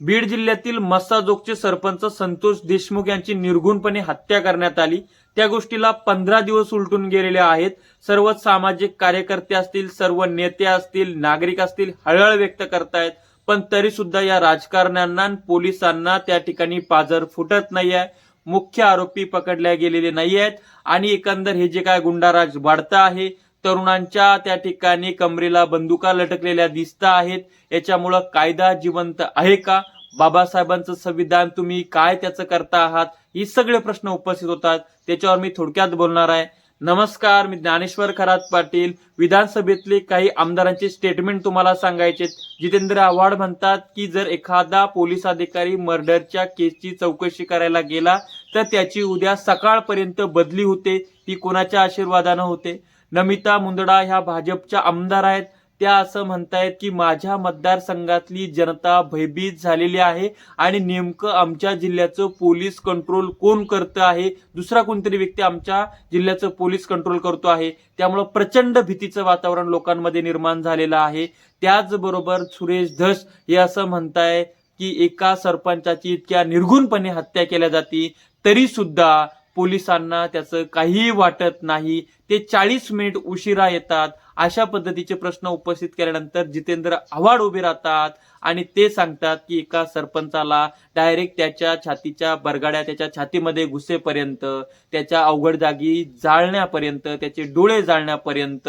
बीड जिल्ह्यातील मस्साजोगचे सरपंच संतोष देशमुख यांची निर्घुणपणे हत्या करण्यात आली. त्या गोष्टीला पंधरा दिवस उलटून गेलेले आहेत. सर्व सामाजिक कार्यकर्ते असतील सर्व नेते असतील नागरिक असतील हळहळ व्यक्त करतायत. पण तरी सुद्धा या राजकारण्यांना पोलिसांना त्या ठिकाणी पाजर फुटत नाही आहे मुख्य आरोपी पकडल्या गेलेले नाही आहेत आणि एकंदर हे जे काय गुंडाराज वाढतं आहे तरुणांच्या त्या ठिकाणी कमरेला बंदुका लटकलेल्या दिसत आहेत. याच्यामुळं कायदा जिवंत आहे का? बाबासाहेबांचं संविधान तुम्ही काय त्याचं करता आहात? हे सगळे प्रश्न उपस्थित होतात. त्याच्यावर मी थोडक्यात बोलणार आहे. नमस्कार मी ज्ञानेश्वर खरात पाटील. विधानसभेतले काही आमदारांचे स्टेटमेंट तुम्हाला सांगायचे जितेंद्र आव्हाड म्हणतात की जर एखादा पोलीस अधिकारी मर्डरच्या केसची चौकशी करायला गेला तर त्याची उद्या सकाळपर्यंत बदली होते. ती कोणाच्या आशीर्वादानं होते? नमिता मुंदडा ह्या भाजपच्या आमदार आहेत. त्या असं म्हणतायत की माझ्या मतदारसंघातली जनता भयभीत झालेली आहे आणि नेमकं आमच्या जिल्ह्याचं पोलीस कंट्रोल कोण करतं आहे? दुसरा कोणतरी व्यक्ती आमच्या जिल्ह्याचं पोलीस कंट्रोल करतो आहे. त्यामुळं प्रचंड भीतीचं वातावरण लोकांमध्ये निर्माण झालेलं आहे. त्याचबरोबर सुरेश धस हे असं म्हणताय की एका सरपंचाची इतक्या निर्घुणपणे हत्या केल्या जाते तरी सुद्धा पोलिसांना त्याचं काहीही वाटत नाही. ते चाळीस मिनिट उशिरा येतात. अशा पद्धतीचे प्रश्न उपस्थित केल्यानंतर जितेंद्र आव्हाड उभे राहतात आणि ते सांगतात की एका सरपंचाला डायरेक्ट त्याच्या छातीच्या बरगाड्या त्याच्या छातीमध्ये घुसेपर्यंत त्याच्या अवघड जागी जाळण्यापर्यंत त्याचे डोळे जाळण्यापर्यंत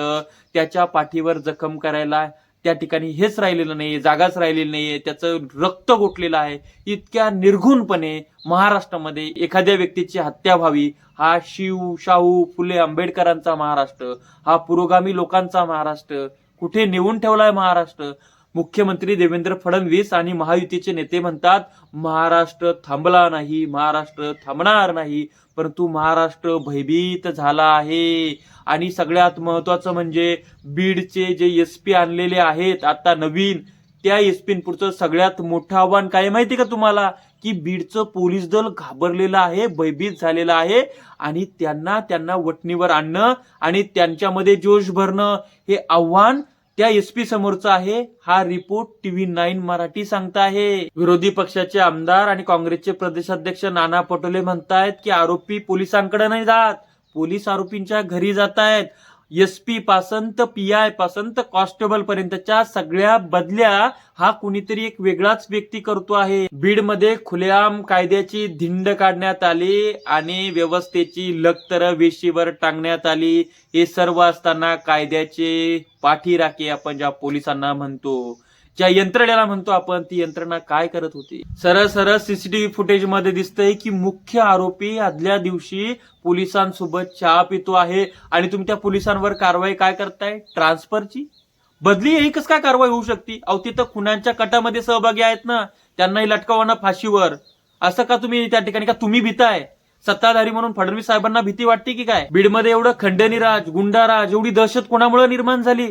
त्याच्या पाठीवर जखम करायला त्या ठिकाणी हेच राहिलेलं नाहीये जागाच राहिलेली नाहीये त्याचं रक्त गोठलेलं आहे. इतक्या निर्घुणपणे महाराष्ट्रामध्ये एखाद्या व्यक्तीची हत्या व्हावी हा शिव शाहू फुले आंबेडकरांचा महाराष्ट्र हा पुरोगामी लोकांचा महाराष्ट्र कुठे नेऊन ठेवलाय महाराष्ट्र मुख्यमंत्री देवेंद्र फडणवीस आणि महायुतीचे नेते म्हणतात महाराष्ट्र थांबला नाही महाराष्ट्र थांबणार नाही परंतु महाराष्ट्र भयभीत झाला आहे. आणि सगळ्यात महत्वाचं म्हणजे बीडचे जे एस पी आणलेले आहेत आता नवीन त्या एस पी पुढचं सगळ्यात मोठं आव्हान काय माहिती का तुम्हाला? की बीडचं पोलीस दल घाबरलेलं आहे भयभीत झालेलं आहे आणि त्यांना त्यांना वटणीवर आणणं आणि त्यांच्यामध्ये जोश भरणं हे आव्हान त्या एस पी समोरचा आहे. हा रिपोर्ट टीव्ही नाईन मराठी सांगता आहे. विरोधी पक्षाचे आमदार आणि काँग्रेसचे प्रदेशाध्यक्ष नाना पटोले म्हणतायत की आरोपी पोलिसांकडे नाही जात. पोलीस आरोपींच्या घरी जात आहेत एस पी पासंत पी आय पासंत कॉन्स्टेबल पर्यंतच्या सगळ्या बदल्या हा कुणीतरी एक वेगळाच व्यक्ती करतो आहे. बीडमध्ये खुलेआम कायद्याची धिंड काढण्यात आली आणि व्यवस्थेची लखतर वेशीवर टांगण्यात आली. हे सर्व असताना कायद्याचे पाठीराखे आपण ज्या पोलिसांना म्हणतो ज्या यंत्रणेला म्हणतो आपण ती यंत्रणा काय करत होती? सरळ सरळ सीसीटीव्ही फुटेजमध्ये दिसतंय की मुख्य आरोपी आदल्या दिवशी पोलिसांसोबत चहा पितो आहे आणि तुम्ही त्या पोलिसांवर कारवाई काय करताय? ट्रान्सफरची? बदली एकच काय कारवाई होऊ शकते? अव तिथं खुनांच्या कटामध्ये सहभागी आहेत ना त्यांनाही लटकावं ना फाशीवर. असं का तुम्ही त्या ठिकाणी का तुम्ही भीताय? सत्ताधारी म्हणून फडणवीस साहेबांना भीती वाटते की काय? बीडमध्ये एवढं खंडणीराज गुंडाराज एवढी दहशत कोणामुळे निर्माण झाली?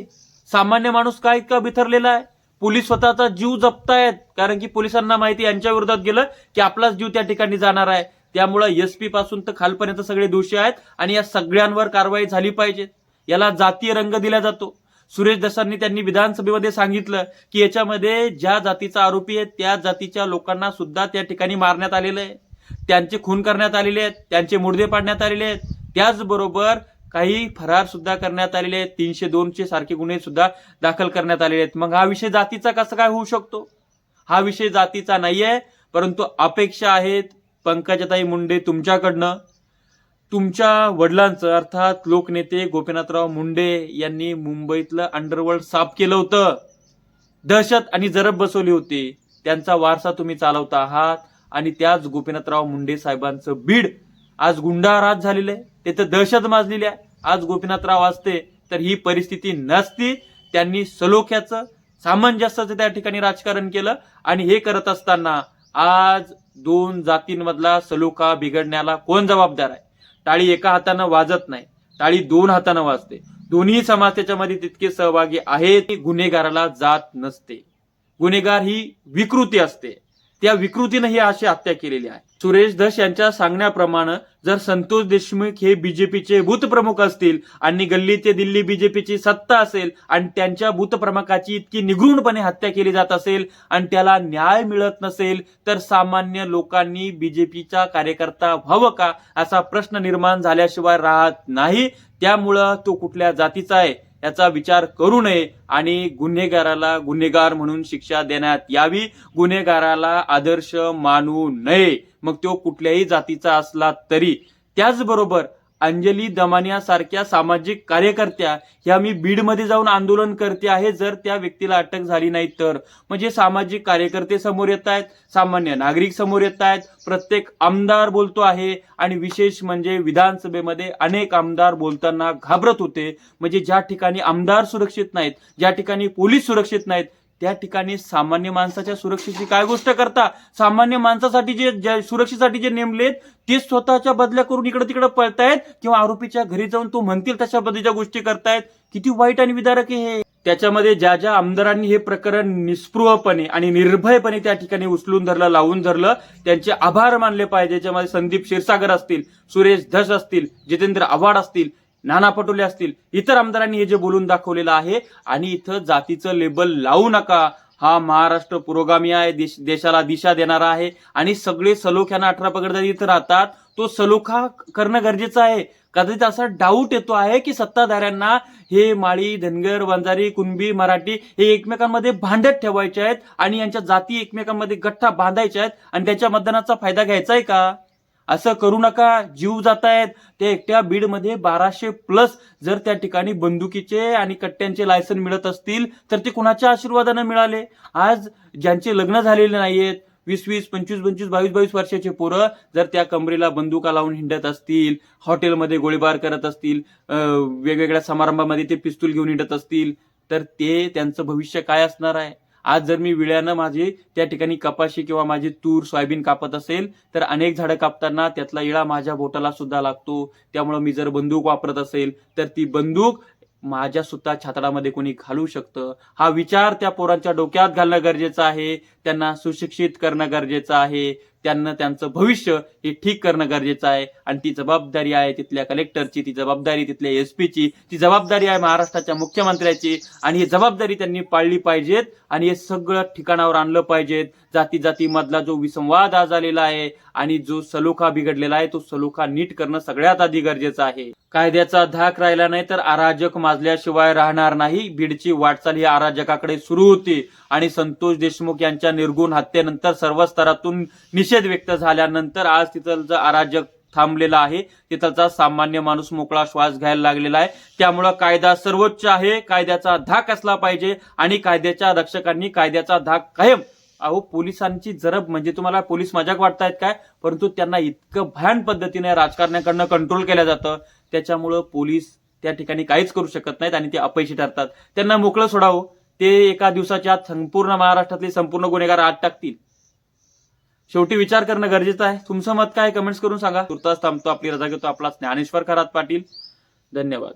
सामान्य माणूस काय इतका बिथरलेला आहे? पोलीस स्वतःचा जीव जपतायत कारण की पोलिसांना माहिती यांच्या विरोधात गेलं की आपलाच जीव त्या ठिकाणी जाणार आहे. त्यामुळे एसपी पासून तर खालपर्यंत सगळे दोषी आहेत आणि या सगळ्यांवर कारवाई झाली पाहिजे. याला जातीय रंग दिला जातो. सुरेश दसांनी त्यांनी विधानसभेमध्ये सांगितलं की याच्यामध्ये ज्या जातीचा आरोपी आहे त्या जातीच्या लोकांना सुद्धा त्या ठिकाणी मारण्यात आलेलं आहे. त्यांचे खून करण्यात आलेले आहेत त्यांचे मुडदे पाडण्यात आलेले आहेत. त्याचबरोबर काही फरार सुद्धा करण्यात आलेले आहेत. तीनशे दोनशे सारखे गुन्हे सुद्धा दाखल करण्यात आलेले आहेत. मग हा विषय जातीचा कसा काय होऊ शकतो? हा विषय जातीचा नाहीये परंतु अपेक्षा आहेत. पंकजाताई मुंडे तुमच्याकडनं. तुमच्या वडिलांचं अर्थात लोकनेते गोपीनाथराव मुंडे यांनी मुंबईतलं अंडरवर्ल्ड साफ केलं होतं. दहशत आणि जरब बसवली होती. त्यांचा वारसा तुम्ही चालवता आहात आणि त्याच गोपीनाथराव मुंडे साहेबांचं बीड आज गुंडाराज झालेलं आहे. तिथं दहशत माजलेली आहे. आज गोपीनाथराव असते तर ही परिस्थिती नसती. त्यांनी सलोख्याचं सामंजस्याचं त्या ठिकाणी राजकारण केलं आणि हे करत असताना आज दोन जातींमधला सलोखा बिघडण्याला कोण जबाबदार आहे? टाळी एका हातानं वाजत नाही टाळी दोन हातानं वाजते. दोन्ही समाज त्याच्यामध्ये तितके सहभागी आहेत गुन्हेगाराला जात नसते. गुन्हेगार ही विकृती असते. त्या विकृतीनं ही अशी हत्या केलेली आहे. सुरेश धस यांच्या सांगण्याप्रमाणे जर संतोष देशमुख हे बीजेपीचे भूतप्रमुख असतील आणि गल्ली ते दिल्ली बीजेपीची सत्ता असेल आणि त्यांच्या भूतप्रमुखाची इतकी निगृणपणे हत्या केली जात असेल आणि त्याला न्याय मिळत नसेल तर सामान्य लोकांनी बीजेपीचा कार्यकर्ता व्हावं का असा प्रश्न निर्माण झाल्याशिवाय राहत नाही. त्यामुळं तो कुठल्या जातीचा आहे? याचा विचार करू नये आणि गुन्हेगाराला गुन्हेगार म्हणून शिक्षा देण्यात यावी. गुन्हेगाराला आदर्श मानू नये. मग तो कुठल्याही जातीचा असला तरी. त्याचबरोबर अंजली दमानिया सारख्या सामाजिक कार्यकर्त्या ह्या मी बीडमध्ये जाऊन आंदोलन करते आहे जर त्या व्यक्तीला अटक झाली नाही तर. म्हणजे सामाजिक कार्यकर्ते समोर येत आहेत सामान्य नागरिक समोर येत आहेत प्रत्येक आमदार बोलतो आहे आणि विशेष म्हणजे विधानसभेमध्ये अनेक आमदार बोलताना घाबरत होते. म्हणजे ज्या ठिकाणी आमदार सुरक्षित नाहीत ज्या ठिकाणी पोलीस सुरक्षित नाहीत त्या ठिकाणी सामान्य माणसाच्या सुरक्षेची काय गोष्ट करता? सामान्य माणसासाठी जे सुरक्षेसाठी जे नेमलेत ते स्वतःच्या बदल्या करून इकडे तिकडे पळतायत किंवा आरोपीच्या घरी जाऊन तो म्हणतील तशा पद्धतीच्या गोष्टी करतायत? किती वाईट आणि विदारक हे. त्याच्यामध्ये ज्या ज्या आमदारांनी हे प्रकरण निस्पृहपणे आणि निर्भयपणे त्या ठिकाणी उचलून धरलं लावून धरलं त्यांचे आभार मानले पाहिजे. ज्याच्यामध्ये संदीप क्षीरसागर असतील सुरेश धस असतील जितेंद्र आव्हाड असतील नाना पटोले असतील. इतर आमदारांनी हे जे बोलून दाखवलेलं आहे आणि इथं जातीचं लेबल लावू नका. हा महाराष्ट्र पुरोगामी आहे देश देशाला दिशा देणारा आहे आणि सगळे सलोख्यानं अठरा पकडतात इथं राहतात. तो सलोखा करणं गरजेचं आहे. कदाचित असा डाऊट येतो आहे की सत्ताधाऱ्यांना हे माळी धनगर वंजारी कुणबी मराठी हे एकमेकांमध्ये भांडत ठेवायचे आहेत आणि यांच्या जाती एकमेकांमध्ये गठ्ठा बांधायच्या आहेत आणि त्यांच्या मतदानाचा फायदा घ्यायचा आहे का? असं करू नका. जीव जात आहेत ते एकट्या बीडमध्ये बाराशे प्लस जर त्या ठिकाणी बंदुकीचे आणि कट्ट्यांचे लायसन मिळत असतील तर ते कुणाच्या आशीर्वादानं मिळाले? आज ज्यांचे लग्न झालेले नाहीयेत वीस वीस पंचवीस पंचवीस बावीस बावीस वर्षाचे पोरं जर त्या कमरेला बंदुका लावून हिंडत असतील हॉटेलमध्ये गोळीबार करत असतील वेगवेगळ्या समारंभामध्ये ते पिस्तूल घेऊन हिंडत असतील तर ते त्यांचं भविष्य काय असणार आहे? आज जर मी विळ्यानं माझी त्या ठिकाणी कपाशी किंवा माझी तूर सोयाबीन कापत असेल तर अनेक झाडं कापताना त्यातला इळा माझ्या बोटाला सुद्धा लागतो. त्यामुळं मी जर बंदूक वापरत असेल तर ती बंदूक माझ्या सुद्धा छातडामध्ये कोणी घालू शकतं. हा विचार त्या पोरांच्या डोक्यात घालणं गरजेचं आहे. त्यांना सुशिक्षित करणं गरजेचं आहे. त्यांना त्यांचं भविष्य हे ठीक करणं गरजेचं आहे. आणि ती जबाबदारी आहे तिथल्या कलेक्टरची ती जबाबदारी तिथल्या एस पीची ती जबाबदारी आहे महाराष्ट्राच्या मुख्यमंत्र्याची. आणि ही जबाबदारी त्यांनी पाळली पाहिजेत. आणि हे सगळं ठिकाणावर आणलं पाहिजेत. जाती जाती मधला जो विसंवाद आज आलेला आहे आणि जो सलोखा बिघडलेला आहे तो सलोखा नीट करणं सगळ्यात आधी गरजेचं आहे. कायद्याचा धाक राहिला नाही तर अराजक माजल्याशिवाय राहणार नाही. बीडची वाटचाल ही अराजकाकडे सुरू होती. आणि संतोष देशमुख यांच्या निर्गुण हत्येनंतर सर्व स्तरातून निषेध व्यक्त झाल्यानंतर आज तिथलचं अराजक थांबलेला आहे तिथलचा सामान्य माणूस मोकळा श्वास घ्यायला लागलेला आहे. त्यामुळं कायदा सर्वोच्च आहे. कायद्याचा धाक असला पाहिजे आणि कायद्याच्या रक्षकांनी कायद्याचा धाक कायम. अहो पोलिसांची जरब म्हणजे तुम्हाला पोलीस मजाक वाटतायत काय? परंतु त्यांना इतकं भयान पद्धतीने राजकारण्याकडनं कंट्रोल केलं जातं. त्याच्यामुळं पोलीस त्या ठिकाणी काहीच करू शकत नाहीत आणि ते अपयशी ठरतात. त्यांना मोकळं सोडावं. ते एका दिवसाच्या संपूर्ण महाराष्ट्रातले संपूर्ण गुन्हेगार आत टाकतील. शेवटी विचार करणं गरजेचं आहे. तुमचं मत काय? कमेंट्स करून सांगा. तुर्तास थांबतो आपली रजा घेतो. आपला ज्ञानेश्वर खरात पाटील. धन्यवाद.